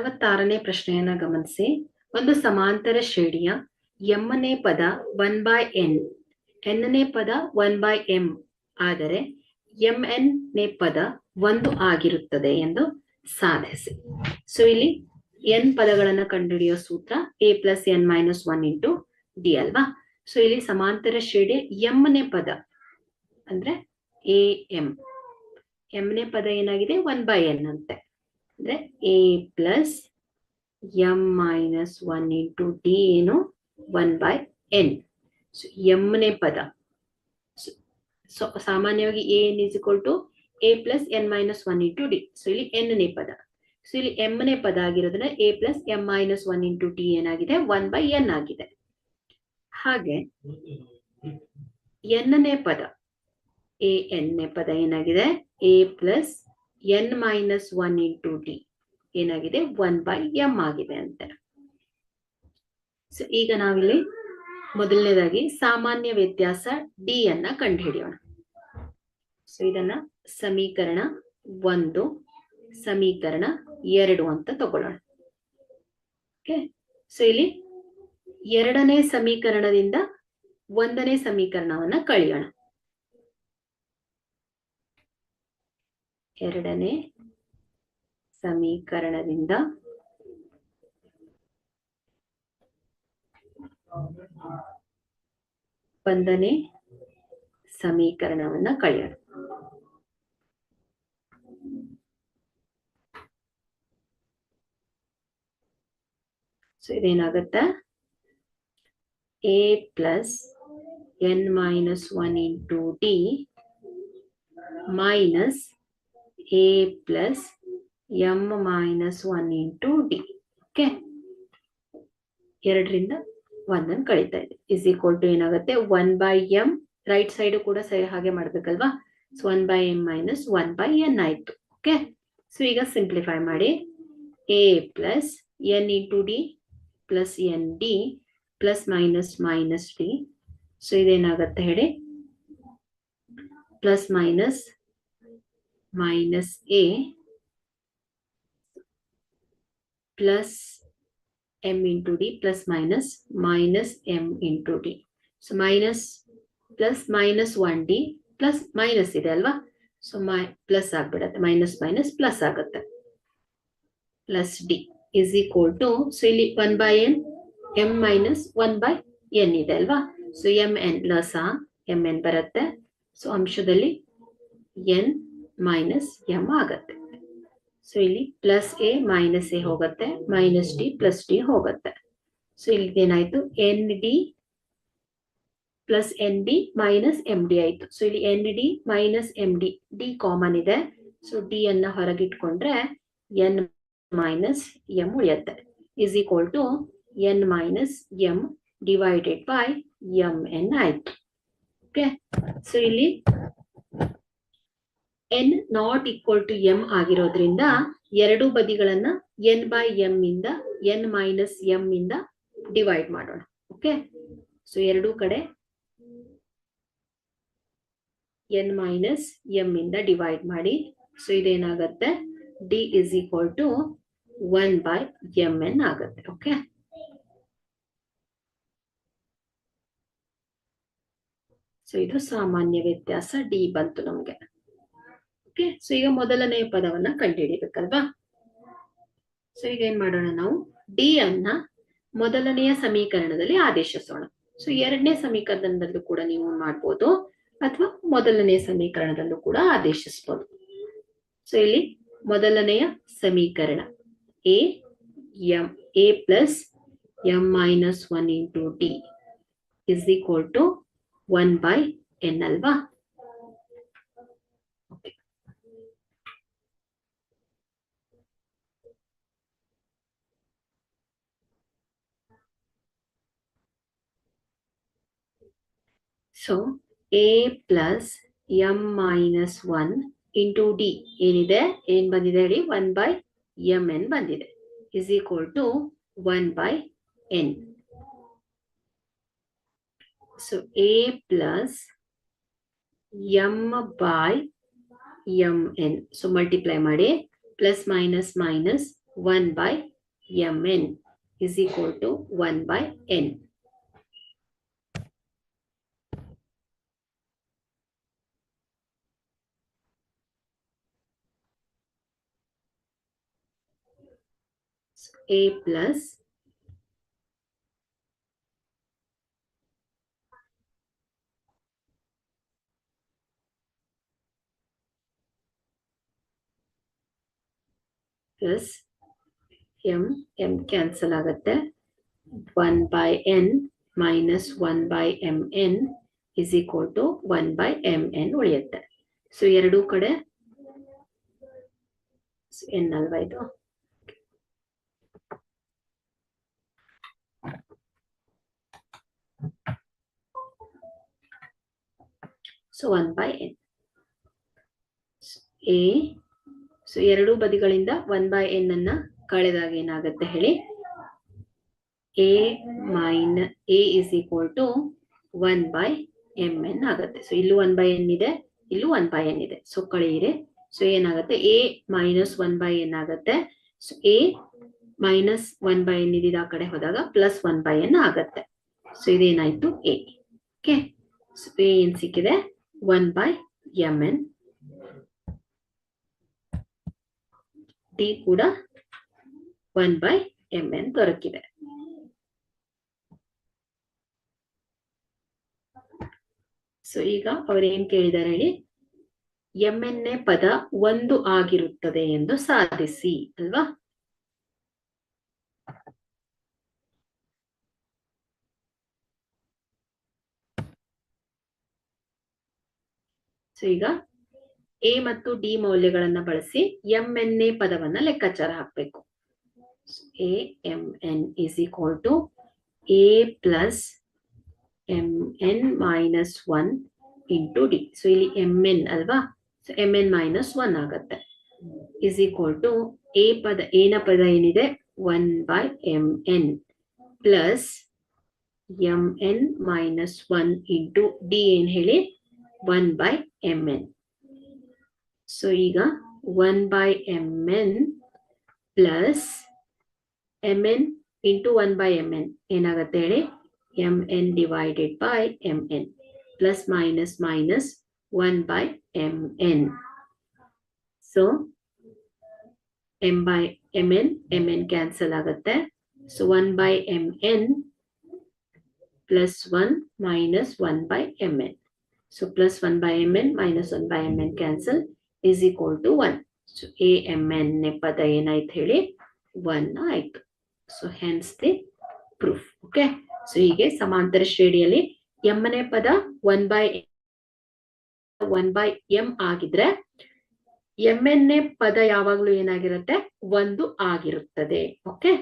ಅರವತ್ತಾರನೇ ಪ್ರಶ್ನೆಯನ್ನ ಗಮನಿಸಿ. ಒಂದು ಸಮಾಂತರ ಶ್ರೇಣಿಯ ಎಮ್ಮನೇ ಪದ ಒನ್ ಬೈ ಎನ್. ಎನ್ನನೇ ಪದ ಒನ್ ಬೈ ಎಂ ಆದರೆ ಎಂ ಎನ್ ನೇ ಪದ ಒಂದು ಆಗಿರುತ್ತದೆ ಎಂದು ಸಾಧಿಸಿ. ಸೊ ಇಲ್ಲಿ ಎನ್ ಪದಗಳನ್ನು ಕಂಡುಹಿಡಿಯೋ ಸೂತ್ರ a plus n minus one into d ಅಲ್ವಾ? ಸೊ ಇಲ್ಲಿ ಸಮಾಂತರ ಶ್ರೇಣಿ ಎಮ್ಮನೇ ಪದ ಅಂದ್ರೆ ಎ ಎಂ ಎಂನೇ ಪದ ಏನಾಗಿದೆ? ಒನ್ ಬೈ ಎನ್ ಅಂತೆ. ಅಂದ್ರೆ a plus m minus one into d ಏನು ಒನ್ ಬೈ ಎನ್ ಸೊ ಎಮ್ನೇ ಪದ. ಸೊ ಸಾಮಾನ್ಯವಾಗಿ a n is equal to a plus n minus one into d so ಇಲ್ಲಿ ಎನ್ನೇ ಪದ. ಸೊ ಇಲ್ಲಿ ಎಮ್ನೇ ಪದ ಆಗಿರೋದ್ರಿಂದ a plus m minus one into d ಏನಾಗಿದೆ? ಒನ್ ಬೈ ಎನ್ ಆಗಿದೆ. ಹಾಗೆ ಎನ್ನೇ ಪದ. ಎ ಎನ್ನೇ ಪದ ಏನಾಗಿದೆ? A plus n minus one into d ಏನಾಗಿದೆ? ಒನ್ ಬೈ ಎಂ ಆಗಿದೆ ಅಂತ. ಸೊ ಈಗ ನಾವಿಲ್ಲಿ ಮೊದಲನೇದಾಗಿ ಸಾಮಾನ್ಯ ವ್ಯತ್ಯಾಸ ಡಿ ಅನ್ನ ಕಂಡುಹಿಡಿಯೋಣ. ಸೊ ಇದನ್ನ ಸಮೀಕರಣ ಒಂದು, ಸಮೀಕರಣ ಎರಡು ಅಂತ ತಗೊಳ್ಳೋಣ. ಓಕೆ ಸೊ ಇಲ್ಲಿ ಎರಡನೇ ಸಮೀಕರಣದಿಂದ ಒಂದನೇ ಸಮೀಕರಣವನ್ನ ಕಳೆಯೋಣ. ಎರಡನೇ ಸಮೀಕರಣದಿಂದ. ಒಂದನೇ ಸಮೀಕರಣವನ್ನ ಕಳೆಯೋಣ. So ಇದೇನಾಗತ್ತೆ? A plus n minus one into d minus a plus m minus one into d okay ಎರಡರಿಂದ ಒಂದನ್ನು ಕಳೀತಾ ಇದೆ. ಇಸ್ ಈಕ್ವಲ್ ಟು ಏನಾಗುತ್ತೆ? One by m right side ಕೂಡ ಸರಿ ಹಾಗೆ ಮಾಡ್ಬೇಕಲ್ವಾ? So one by m minus one by n ಆಯ್ತು. Okay so ಈಗ ಸಿಂಪ್ಲಿಫೈ ಮಾಡಿ. A plus n into d plus n d plus minus minus d so ಇದೇನಾಗತ್ತೆ ಹೇಳಿ? Plus minus minus a plus m D d plus minus minus m into d so minus plus minus one d plus minus ಇದೆ ಅಲ್ವಾ? So minus plus ಆಗ್ಬಿಡತ್ತೆ. Minus minus plus ಆಗುತ್ತೆ. Plus d is equal so ಇಲ್ಲಿ one by n m minus one by n ಇದೆ ಅಲ್ವಾ? So M n ಲಸ m N ಬರುತ್ತೆ. So ಅಂಶದಲ್ಲಿ ಎನ್ ಮೈನಸ್ ಎಂ ಆಗತ್ತೆ. ಸೊ ಇಲ್ಲಿ ಪ್ಲಸ್ ಎ ಮೈನಸ್ ಎ ಹೋಗುತ್ತೆ ಮೈನಸ್ ಡಿ ಪ್ಲಸ್ ಡಿ ಹೋಗುತ್ತೆ. ಸೊ ಇಲ್ಲಿ ಏನಾಯ್ತು? N d plus n d minus m d ಆಯ್ತು. ಸೊ ಇಲ್ಲಿ n d minus m d d common ಇದೆ. ಸೊ ಡಿ ಅನ್ನ ಹೊರಗಿಟ್ಕೊಂಡ್ರೆ N minus M ಉಳಿಯತ್ತೆ. Is equal to n minus m divided by m n ಆಯ್ತು. Okay so ಇಲ್ಲಿ n not equal to m ಆಗಿರೋದ್ರಿಂದ ಎರಡು ಬದಿಗಳನ್ನ ಎನ್ ಬೈ ಎಂ ಇಂದ N minus M ಇಂದ ಡಿವೈಡ್ ಮಾಡೋಣ. ಓಕೆ ಸೊ ಎರಡೂ ಕಡೆ ಎನ್ ಮೈನಸ್ ಎಂ ಇಂದ ಡಿವೈಡ್ ಮಾಡಿ. So ಇದೇನಾಗತ್ತೆ? D is equal to one by m n ಆಗತ್ತೆ. ಓಕೆ ಸೊ ಇದು ಸಾಮಾನ್ಯ ವ್ಯತ್ಯಾಸ ಡಿ ಬಂತು ನಮ್ಗೆ. ಓಕೆ ಸೊ ಈಗ ಮೊದಲನೆಯ ಪದವನ್ನ ಕಂಡುಹಿಡಿಬೇಕಲ್ವಾ? ಸೊ ಈಗ ಏನ್ ಮಾಡೋಣ ನಾವು? ಡಿ ಅನ್ನ ಮೊದಲನೆಯ ಸಮೀಕರಣದಲ್ಲಿ ಆದೇಶಿಸೋಣ. ಸೊ ಎರಡನೇ ಸಮೀಕರಣದಲ್ಲೂ ಕೂಡ ನೀವು ಮಾಡ್ಬೋದು, ಅಥವಾ ಮೊದಲನೆಯ ಸಮೀಕರಣದಲ್ಲೂ ಕೂಡ ಆದೇಶಿಸ್ಬೋದು. ಸೊ ಇಲ್ಲಿ ಮೊದಲನೆಯ ಸಮೀಕರಣ. A m a plus m minus one into d is equal to one by n ಅಲ್ವಾ? So a plus m minus one into d ಏನಿದೆ? ಏನ್ ಬಂದಿದೆ ಹೇಳಿ? ಒನ್ ಬೈ ಎಂ ಎನ್ ಬಂದಿದೆ. Is equal to one by n so a plus m by m n so multiply ಮಾಡಿ. Plus minus minus one by m n is equal to one by n a plus. Plus m m cancel ಆಗುತ್ತೆ. One by n minus one by m n is equal to one by m n ಉಳಿಯುತ್ತೆ. So ಎರಡೂ ಕಡೆ. N ಅಲ್ವಾ ಇದು? So one by n a so ಎರಡೂ ಬದಿಗಳಿಂದ one by N ಅನ್ನ ಕಳೆದಾಗ ಏನಾಗುತ್ತೆ ಹೇಳಿ? A minus a is equal to one by m n ಆಗುತ್ತೆ. ಸೊ ಇಲ್ಲೂ ಒನ್ ಬೈ ಎನ್ ಇದೆ, ಇಲ್ಲೂ ಒನ್ ಬೈ ಎನ್ ಇದೆ. ಸೊ ಕಳೆಯಿರಿ. ಸೊ ಏನಾಗುತ್ತೆ? A minus one by n ಆಗುತ್ತೆ. So a minus one by n ಇದ್ದಿದ್ದು ಆ ಕಡೆ ಹೋದಾಗ ಪ್ಲಸ್ ಒನ್ ಬೈ ಎನ್ ಆಗುತ್ತೆ. ಸೊ ಇದೇನಾಯ್ತು? ಎ ಓಕೆ ಸೊ ಎ ಏನ್ ಸಿಕ್ಕಿದೆ? One by m n d ಕೂಡ ಒನ್ ಬೈ ಎಂ ಎನ್ ದೊರಕಿದೆ. ಸೊ ಈಗ ಅವ್ರೇನ್ ಕೇಳಿದಾರೆ ಹೇಳಿ? ಎಂ ಎನ್ ಎ ಪದ ಒಂದು ಆಗಿರುತ್ತದೆ ಎಂದು ಸಾಧಿಸಿ, ಅಲ್ವಾ? ಸೊ ಈಗ ಎ ಮತ್ತು ಡಿ ಮೌಲ್ಯಗಳನ್ನ ಬಳಸಿ ಎಂ ಎನ್ ಎ ಪದವನ್ನ ಲೆಕ್ಕಾಚಾರ ಹಾಕ್ಬೇಕು. A m n is equal to a plus m n minus one into d so ಇಲ್ಲಿ ಎಂ ಎನ್ ಅಲ್ವಾ? So m n minus one ಆಗತ್ತೆ. ಇಸ್ ಈಕ್ವಲ್ ಟು ಎ ಪದ ಏನ ಪದ ಏನಿದೆ? One by m n plus m n minus one into d ಏನ್ ಹೇಳಿ? One by m n so ಈಗ one by m n plus m n into one by m n ಏನಾಗತ್ತೆ ಹೇಳಿ? M n divided by m n plus minus minus one by m n so m by m n m n cancel ಆಗುತ್ತೆ. So one by m n plus one minus one by m n so plus one by m n minus one by m n cancel is equal to one so a m n ಪದ ಏನಾಯ್ತು ಹೇಳಿ? One ಆಯ್ತು. So hence the proof okay so ಹೀಗೆ ಸಮಾಂತರ ಶ್ರೇಣಿಯಲ್ಲಿ ಎಮ್ಮನೆ ಪದ one by one by m ಆಗಿದ್ರೆ ಎಂ ಎನ್ ಎ ಪದ ಯಾವಾಗ್ಲೂ ಏನಾಗಿರುತ್ತೆ? ಒಂದು ಆಗಿರುತ್ತದೆ. ಓಕೆ